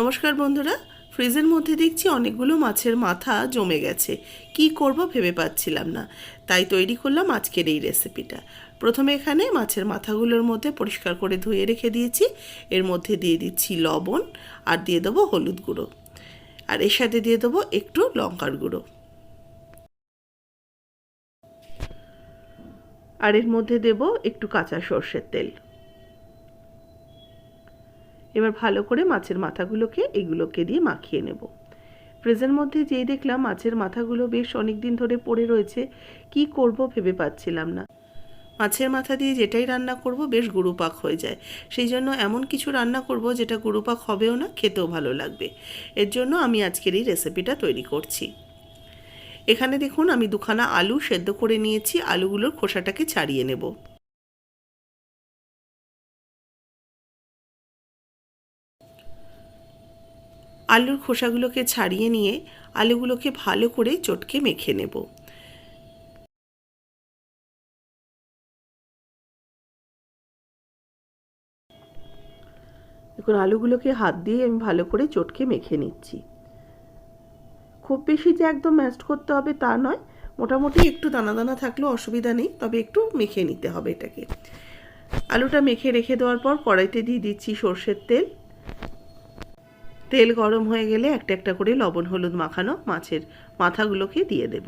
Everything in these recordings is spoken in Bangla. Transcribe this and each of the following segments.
নমস্কার বন্ধুরা, ফ্রিজের মধ্যে দেখছি অনেকগুলো মাছের মাথা জমে গেছে। কি করব ভেবে পাচ্ছিলাম না। তাই তৈরি করলাম আজকের এই রেসিপিটা। প্রথমে এখানে মাছের মাথাগুলোর মধ্যে পরিষ্কার করে ধুয়ে রেখে দিয়েছি। এর মধ্যে দিয়ে দিচ্ছি লবণ আর দিয়ে দেবো হলুদ গুঁড়ো। আর এর সাথে দিয়ে দেবো একটু লঙ্কার গুঁড়ো। আর এর মধ্যে দেব একটু কাঁচা সর্ষের তেল। এবার ভালো করে মাছের মাথাগুলোকে এগুলোকে দিয়ে মাখিয়ে নেব। ফ্রিজের মধ্যে যেই দেখলাম মাছের মাথাগুলো বেশ অনেক দিন ধরে পড়ে রয়েছে, কি করব ভেবে পাচ্ছিলাম না। মাছের মাথা দিয়ে যেটাই রান্না করব বেশ গুরুপাক হয়ে যায়। সেই জন্য এমন কিছু রান্না করব যেটা গুরুপাক হবেও না, খেতেও ভালো লাগবে। এর জন্য আমি আজকের এই রেসিপিটা তৈরি করছি। এখানে দেখুন আমি দুখানা আলু সেদ্ধ করে নিয়েছি, আলুগুলোর খোসাটাকে ছাড়িয়ে নেব। আলুর খোসাগুলোকে ছাড়িয়ে নিয়ে আলুগুলোকে ভালো করে চটকে মেখে নেব। এখন আলুগুলোকে হাত দিয়ে আমি ভালো করে চটকে মেখে নিচ্ছি। খুব বেশি যে একদম ম্যাস্ট করতে হবে তা নয়, মোটামুটি একটু দানা দানা থাকলেও অসুবিধা নেই, তবে একটু মেখে নিতে হবে এটাকে। আলুটা মেখে রেখে দেওয়ার পর কড়াইতে দিয়ে দিচ্ছি সর্ষের তেল। তেল গরম হয়ে গেলে একটা একটা করে লবণ, হলুদ মাখানো মাছের মাথাগুলোকে দিয়ে দেব।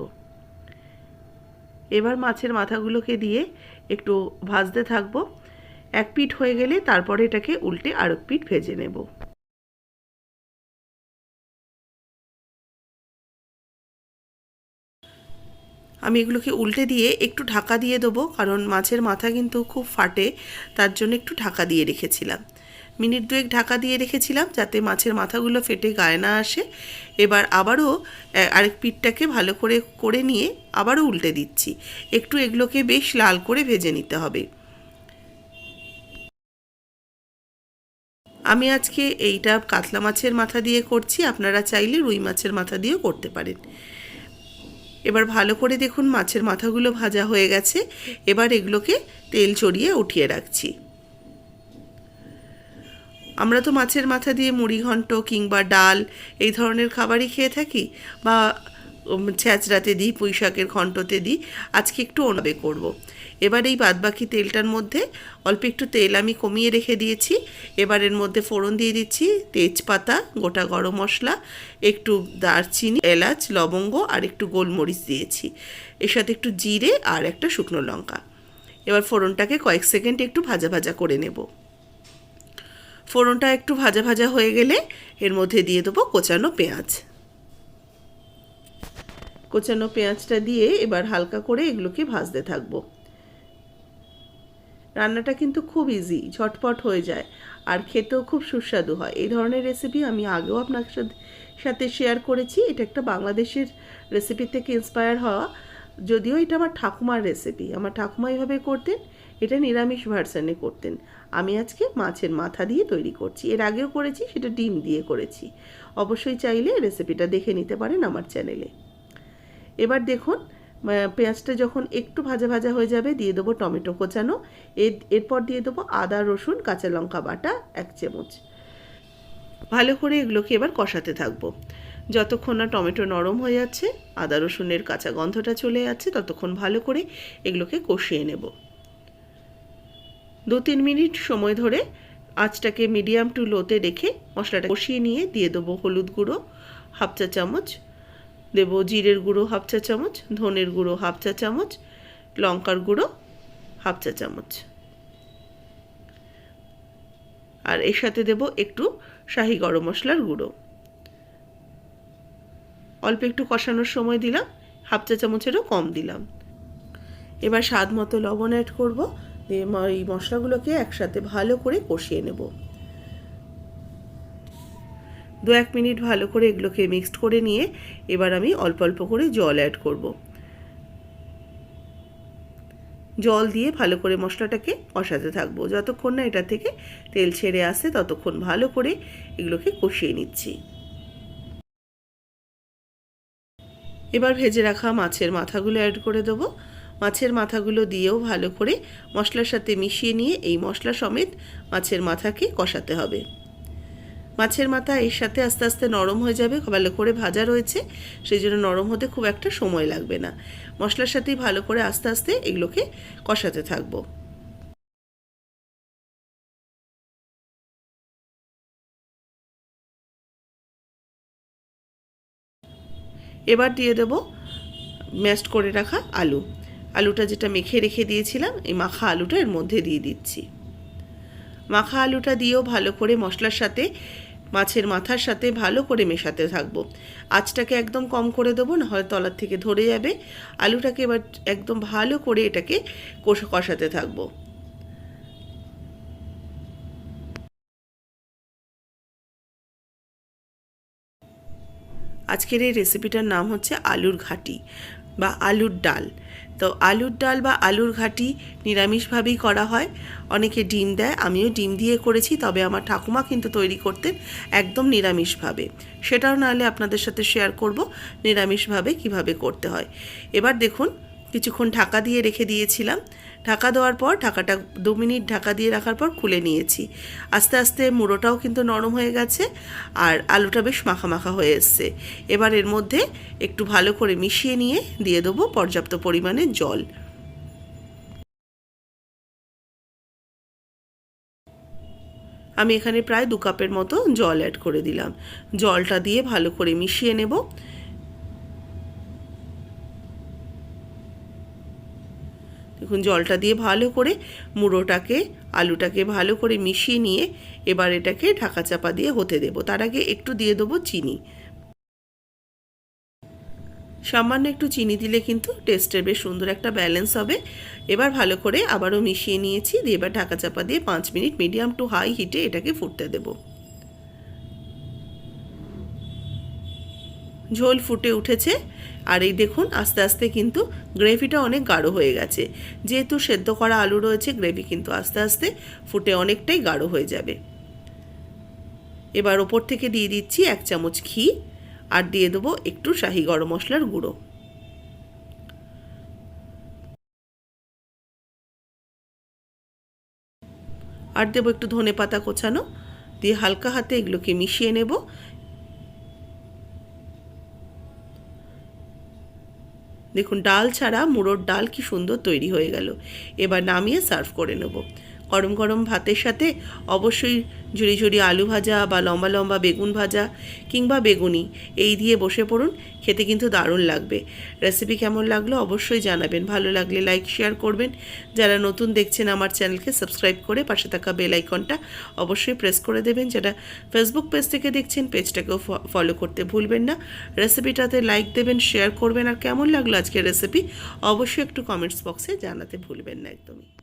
এবার মাছের মাথাগুলোকে দিয়ে একটু ভাজতে থাকব। এক পিঠ হয়ে গেলে তারপরে এটাকে উল্টে আরেক পিঠ ভেজে নেব। আমি এগুলোকে উল্টে দিয়ে একটু ঢাকা দিয়ে দেবো, কারণ মাছের মাথা কিন্তু খুব ফাটে, তার জন্য একটু ঢাকা দিয়ে রেখেছিলাম। মিনিট দুয়েক ঢাকা দিয়ে রেখেছিলাম যাতে মাছের মাথাগুলো ফেটে গায়ে না আসে। এবার আবারও আরেক পিঠটাকে ভালো করে করে নিয়ে আবারও উল্টে দিচ্ছি। একটু এগুলোকে বেশ লাল করে ভেজে নিতে হবে। আমি আজকে এইটা কাতলা মাছের মাথা দিয়ে করছি, আপনারা চাইলে রুই মাছের মাথা দিয়েও করতে পারেন। এবার ভালো করে দেখুন মাছের মাথাগুলো ভাজা হয়ে গেছে। এবার এগুলোকে তেল চড়িয়ে উঠিয়ে রাখছি। আমরা তো মাছের মাথা দিয়ে মুড়ি ঘন্ট কিংবা ডাল এই ধরনের খাবারই খেয়ে থাকি বা ছ্যাঁচড়াতে দিই পুঁই শাকের ঘন্টতে দিই। আজকে একটু অনবে করব। এবার এই বাদবাকি তেলটার মধ্যে অল্প একটু তেল আমি কমিয়ে রেখে দিয়েছি। এবার এর মধ্যে ফোড়ন দিয়ে দিচ্ছি, তেজপাতা, গোটা গরম মশলা, একটু দারচিনি, এলাচ, লবঙ্গ আর একটু গোলমরিচ দিয়েছি। এর সাথে একটু জিরে আর একটা শুকনো লঙ্কা। এবার ফোড়নটাকে কয়েক সেকেন্ড একটু ভাজা ভাজা করে নেব। ফোড়নটা একটু ভাজা ভাজা হয়ে গেলে এর মধ্যে দিয়ে দেবো কোচানো পেঁয়াজ। কোচানো পেঁয়াজটা দিয়ে এবার হালকা করে এগুলোকে ভাজতে থাকব। রান্নাটা কিন্তু খুব ইজি ঝটপট হয়ে যায় আর খেতেও খুব সুস্বাদু হয়। এই ধরনের রেসিপি আমি আগেও আপনার সাথে শেয়ার করেছি। এটা একটা বাংলাদেশের রেসিপি থেকে ইন্সপায়ার হওয়া। যদিও এটা আমার ঠাকুমার রেসিপি আমার ঠাকুমা এইভাবে করতেন, এটা নিরামিষ ভার্সানে করতেন। আমি আজকে মাছের মাথা দিয়ে তৈরি করছি। এর আগেও করেছি, সেটা ডিম দিয়ে করেছি। অবশ্যই চাইলে রেসিপিটা দেখে নিতে পারেন আমার চ্যানেলে এবার দেখুন পেঁয়াজটা যখন একটু ভাজা ভাজা হয়ে যাবে, দিয়ে দেবো টমেটো কোচানো। এর, এরপর দিয়ে দেবো আদা, রসুন, কাঁচা লঙ্কা বাটা, এক চামচ। ভালো করে এগুলোকে এবার কষাতে থাকব। যতক্ষণ না টমেটো নরম হয়ে যাচ্ছে, আদা রসুনের কাঁচা গন্ধটা চলে যাচ্ছে, ততক্ষণ ভালো করে এগুলোকে কষিয়ে নেব। দু তিন মিনিট সময় ধরে আঁচটাকে মিডিয়াম টু লোতে রেখে মশলাটা কষিয়ে নিয়ে দিয়ে দেবো হলুদ গুঁড়ো, হাফ চা চামচ। দেব জিরের গুঁড়ো, হাফ চা চামচ। ধনের গুঁড়ো, হাফ চা চামচ। লঙ্কার গুঁড়ো, হাফ চা চামচ। আর এর সাথে দেব একটু শাহি গরম মশলার গুঁড়ো। অল্প একটু কষানোর সময় দিলাম, হাফ চা চামচেরও কম দিলাম। এবার স্বাদ মতো লবণ অ্যাড করব, দিয়ে এই মশলাগুলোকে একসাথে ভালো করে কষিয়ে নেব। দু এক মিনিট ভালো করে এগুলোকে মিক্সড করে নিয়ে এবার আমি অল্প অল্প করে জল অ্যাড করব। জল দিয়ে ভালো করে মশলাটাকে কষাতে থাকব। যতক্ষণ না এটা থেকে তেল ছেড়ে আসে, ততক্ষণ ভালো করে এগুলোকে কষিয়ে নিচ্ছি। এবার ভেজে রাখা মাছের মাথাগুলো অ্যাড করে দেবো। মাছের মাথাগুলো দিয়েও ভালো করে মশলার সাথে মিশিয়ে নিয়ে এই মশলা সমেত মাছের মাথাকে কষাতে হবে। মাছের মাথা এর সাথে আস্তে আস্তে নরম হয়ে যাবে, ভালো করে ভাজা রয়েছে, সেই জন্য নরম হতে খুব একটা সময় লাগবে না। মশলার সাথেই ভালো করে আস্তে আস্তে এগুলোকে কষাতে থাকব। এবার দিয়ে দেব ম্যাশড করে রাখা আলু। আলুটা যেটা মেখে রেখে দিয়েছিলাম, এই মাখা আলুটা এর মধ্যে দিয়ে দিচ্ছি। মাখা আলুটা দিয়েও ভালো করে মশলার সাথে, মাছের মাথার সাথে ভালো করে মেশাতে থাকব। আঁচটাকে একদম কম করে দেবো না হয় তলার থেকে ধরে যাবে। আলুটাকে এবার একদম ভালো করে এটাকে কষা, কষাতে থাকব। আজকের এই রেসিপিটার নাম হচ্ছে আলুর ঘাটি বা আলুর ডাল। তো আলুর ডাল বা আলুর ঘাটি নিরামিষভাবেই করা হয়। অনেকে ডিম দেয়, আমিও ডিম দিয়ে করেছি, তবে আমার ঠাকুমা কিন্তু তৈরি করতেন একদম নিরামিষভাবে। সেটাও নাহলে আপনাদের সাথে শেয়ার করব, নিরামিষভাবে কীভাবে করতে হয়। এবার দেখুন কিছুক্ষণ ঢাকা দিয়ে রেখে দিয়েছিলাম। ঢাকা দেওয়ার পর, ঢাকাটা দু মিনিট ঢাকা দিয়ে রাখার পর খুলে নিয়েছি। আস্তে আস্তে মুড়োটাও কিন্তু নরম হয়ে গেছে আর আলুটা বেশ মাখা মাখা হয়ে এসছে। এবার এর মধ্যে একটু ভালো করে মিশিয়ে নিয়ে দিয়ে দেবো পর্যাপ্ত পরিমাণে জল। আমি এখানে প্রায় দু কাপের মতো জল অ্যাড করে দিলাম। জলটা দিয়ে ভালো করে মিশিয়ে নেব। দেখুন জলটা দিয়ে ভালো করে মুড়োটাকে, আলুটাকে ভালো করে মিশিয়ে নিয়ে এবার এটাকে ঢাকা চাপা দিয়ে হতে দেবো। তার আগে একটু দিয়ে দেবো চিনি। সামান্য একটু চিনি দিলে কিন্তু টেস্টের বেশ সুন্দর একটা ব্যালেন্স হবে। এবার ভালো করে আবারও মিশিয়ে নিয়েছি, দিয়ে এবার ঢাকা চাপা দিয়ে পাঁচ মিনিট মিডিয়াম টু হাই হিটে এটাকে ফুটতে দেবো। ঝোল ফুটে উঠেছে। আর এই দেখুন, আস্তে আস্তে কিন্তু গ্রেভিটা অনেক গাঢ় হয়ে গেছে। যেহেতু সেদ্ধ করা আলু রয়েছে, গ্রেভি কিন্তু আস্তে আস্তে ফুটে অনেকটাই গাঢ় হয়ে যাবে। এবার ওপর থেকে দিয়ে দিচ্ছি এক চামচ ঘি আর দিয়ে দেবো একটু শাহি গরম মশলার গুঁড়ো। আর দেবো একটু ধনে পাতা কোচানো, দিয়ে হালকা হাতে এগুলোকে মিশিয়ে নেব। দেখুন, ডাল ছাড়া মুড়োর ডাল কি সুন্দর তৈরি হয়ে গেল। এবার নামিয়ে সার্ভ করে নেব। গরম গরম ভাতের সাথে অবশ্যই ঝুড়ি ঝুড়ি আলু ভাজা বা লম্বা লম্বা বেগুন ভাজা কিংবা বেগুনি, এই দিয়ে বসে পড়ুন, খেতে কিন্তু দারুণ লাগবে। রেসিপি কেমন লাগল অবশ্যই জানাবেন। ভালো লাগলে লাইক, শেয়ার করবেন। যারা নতুন দেখছেন আমার চ্যানেলকে সাবস্ক্রাইব করে পাশে থাকা বেল আইকনটা অবশ্যই প্রেস করে দেবেন। যারা ফেসবুক পেজ থেকে দেখছেন পেজটাকেও ফলো করতে ভুলবেন না। রেসিপিটাতে লাইক দেবেন শেয়ার করবেন। আর কেমন লাগল আজকের রেসিপি অবশ্যই একটু কমেন্টস বক্সে জানাতে ভুলবেন না একদমই।